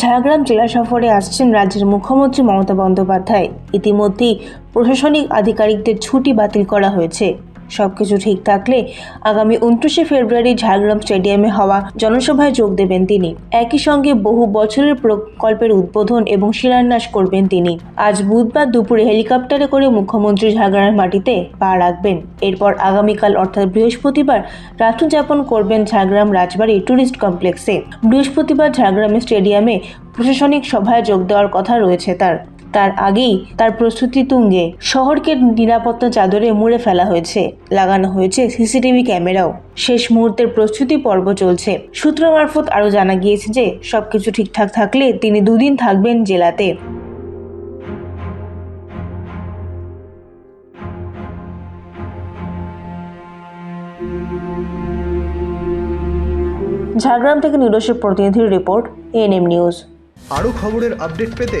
ঝাড়গ্রাম জেলা সফরে আসছেন রাজ্যের মুখ্যমন্ত্রী মমতা বন্দ্যোপাধ্যায়। ইতিমধ্যেই প্রশাসনিক আধিকারিকদের ছুটি বাতিল করা হয়েছে। সবকিছু ঠিক থাকলে আগামী উনত্রিশে ফেব্রুয়ারি ঝাড়গ্রাম স্টেডিয়ামে হওয়া জনসভায় যোগ দেবেন তিনি। একই সঙ্গে বহু বছরের প্রকল্পের উদ্বোধন এবং শিলান্যাস করবেন তিনি। আজ বুধবার দুপুরে হেলিকপ্টারে করে মুখ্যমন্ত্রী ঝাড়গ্রামের মাটিতে পা রাখবেন। এরপর আগামীকাল, অর্থাৎ বৃহস্পতিবার, রাত্রিযাপন করবেন ঝাড়গ্রাম রাজবাড়ি ট্যুরিস্ট কমপ্লেক্সে। বৃহস্পতিবার ঝাড়গ্রামের স্টেডিয়ামে প্রশাসনিক সভায় যোগ দেওয়ার কথা রয়েছে তার। তার আগেই তার প্রস্তুতি তুঙ্গে। শহরকে নিরাপত্তা চাদরে মুড়ে ফেলা হয়েছে, লাগানো হয়েছে সিসিটিভি ক্যামেরাও। শেষ মুহূর্তের প্রস্তুতি পর্ব চলছে। সূত্র মারফত আরও জানা গিয়েছে যে, সবকিছু ঠিকঠাক থাকলে তিনি দুদিন থাকবেন জেলাতে। ঝাড়গ্রাম থেকে নিরসের প্রতিনিধির রিপোর্ট এএনএম নিউজ। আরও খবরের আপডেট পেতে